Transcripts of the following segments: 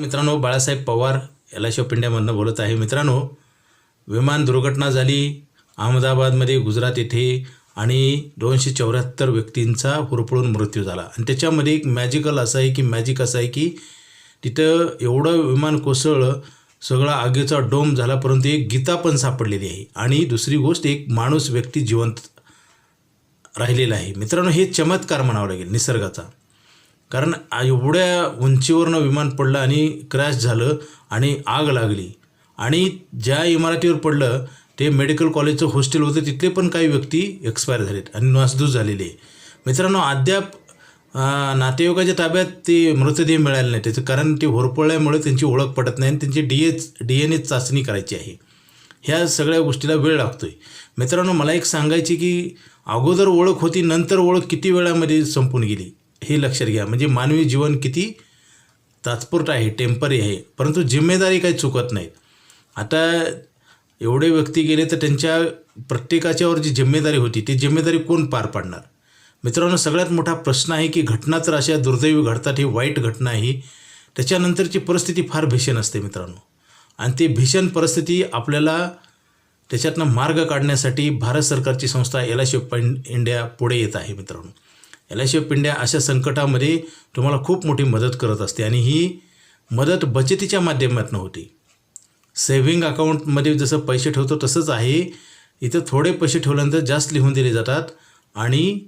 मित्रांनो Balasaheb Pawar L I पिंड्यामधनं बोलत आहे. मित्रांनो विमान दुर्घटना झाली. अहमदाबादमध्ये गुजरात येथे आणि दोनशे चौऱ्याहत्तर व्यक्तींचा होरपळून मृत्यू झाला. आणि त्याच्यामध्ये एक मॅजिकल असं आहे की मॅजिक असं आहे की तिथं एवढं विमान कोसळलं सगळा आगीचा डोम झाला परंतु एक गीता पण सापडलेली आहे. आणि दुसरी गोष्ट एक माणूस व्यक्ती जिवंत राहिलेला आहे. मित्रांनो हे चमत्कार म्हणावं लागेल निसर्गाचा. कारण एवढ्या उंचीवरनं विमान पडलं आणि क्रॅश झालं आणि आग लागली. आणि ज्या इमारतीवर पडलं ते मेडिकल कॉलेजचं हॉस्टेल होतं तिथले पण काही व्यक्ती एक्सपायर झालेत आणि नासधूस झालेले. आहे. मित्रांनो अद्याप नातेवाईकाच्या ताब्यात ते मृतदेह मिळाले नाही त्याचं कारण ते होरपळल्यामुळे त्यांची ओळख पडत नाही आणि त्यांची D H D N A चाचणी करायची आहे. ह्या सगळ्या गोष्टीला वेळ लागतो आहे मित्रांनो मला एक सांगायची की अगोदर ओळख होती नंतर ओळख किती वेळामध्ये संपून गेली? हे लक्षात घ्या. म्हणजे मानवी जीवन किती तात्पुरतं आहे टेम्परी आहे. परंतु जिम्मेदारी काही चुकत नाहीत. आता एवढे व्यक्ती गेले तर त्यांच्या प्रत्येकाच्यावर जी जिम्मेदारी होती ती जिम्मेदारी कोण पार पाडणार? मित्रांनो सगळ्यात मोठा प्रश्न आहे की घटना तर अशा दुर्दैवी घडतात ही वाईट घटना ही त्याच्यानंतरची परिस्थिती फार भीषण असते मित्रांनो. आणि ती भीषण परिस्थिती आपल्याला त्याच्यातनं मार्ग काढण्यासाठी भारत सरकारची संस्था एल आय ऑफ इंडिया पुढे येत आहे मित्रांनो. एल आय ऑफ पिंड्या अशा संकटामध्ये तुम्हाला खूप मोठी मदत करत असते. आणि ही मदत बचतीच्या माध्यमातून होते. सेव्हिंग अकाउंटमध्ये जसं पैसे ठेवतो तसंच आहे. इथं थोडे पैसे ठेवल्यानंतर जास्त लिहून दिले जातात. आणि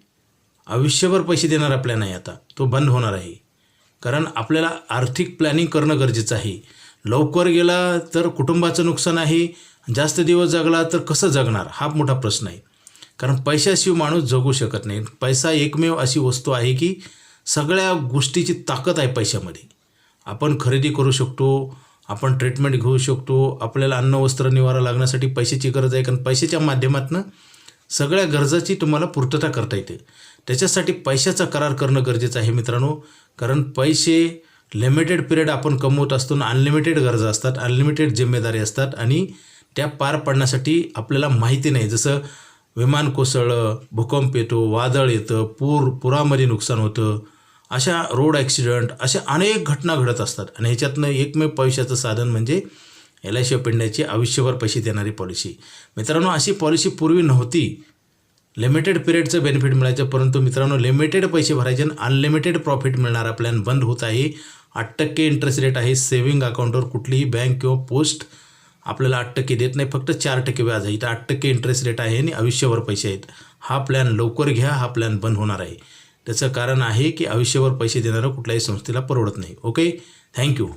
आयुष्यभर पैसे देणारा प्लॅन आहे आता. तो बंद होणार आहे. कारण आपल्याला आर्थिक प्लॅनिंग करणं गरजेचं आहे. लवकर गेला तर कुटुंबाचं नुकसान आहे. जास्त दिवस जगला तर कसं जगणार? हा मोठा प्रश्न आहे. कारण पैशाशिवाय माणूस जगू शकत नाही. पैसा एकमेव अशी वस्तू आहे की सगळ्या गोष्टीची ताकद आहे पैशामध्ये. आपण खरेदी करू शकतो आपण ट्रीटमेंट घेऊ शकतो आपल्याला अन्न वस्त्र निवारा लागण्यासाठी पैशाची गरज आहे. कारण पैशाच्या माध्यमातून सगळ्या गरजाची तुम्हाला पूर्तता करता येते. त्याच्यासाठी पैशाचा करार करणं गरजेचं आहे मित्रांनो. कारण पैसे लिमिटेड पिरियड आपण कमवत असतो ना अनलिमिटेड गरजा असतात अनलिमिटेड जिम्मेदारी असतात आणि त्या पार पाडण्यासाठी आपल्याला माहिती नाही. जसं विमान कोसळलं भूकंप येतो वादळ येतं पूर पुरामध्ये नुकसान होतं. अशा रोड ॲक्सिडेंट अशा अनेक घटना घडत असतात. आणि ह्याच्यातनं एकमेव पैशाचं साधन म्हणजे एल आय सी ऑफ इंडियाची आयुष्यभर पैसे देणारी पॉलिसी मित्रांनो अशी पॉलिसी पूर्वी नव्हती. लिमिटेड पिरियडचं बेनिफिट मिळायचं परंतु मित्रांनो लिमिटेड पैसे भरायचे आणि अनलिमिटेड प्रॉफिट मिळणारा प्लॅन बंद होत आहे. आठ टक्के इंटरेस्ट रेट आहे. सेव्हिंग अकाउंटवर कुठलीही बँक किंवा पोस्ट आपल्याला आठ टक्के देत नाही फक्त चार टक्के व्याज आहे. इथं आठ टक्के इंटरेस्ट रेट आहे आणि आयुष्यभर पैसे आहेत. हा प्लॅन लवकर घ्या हा प्लॅन बंद होणार आहे. त्याचं कारण आहे की आयुष्यभर पैसे देणारं कुठल्याही संस्थेला परवडत नाही. Okay thank you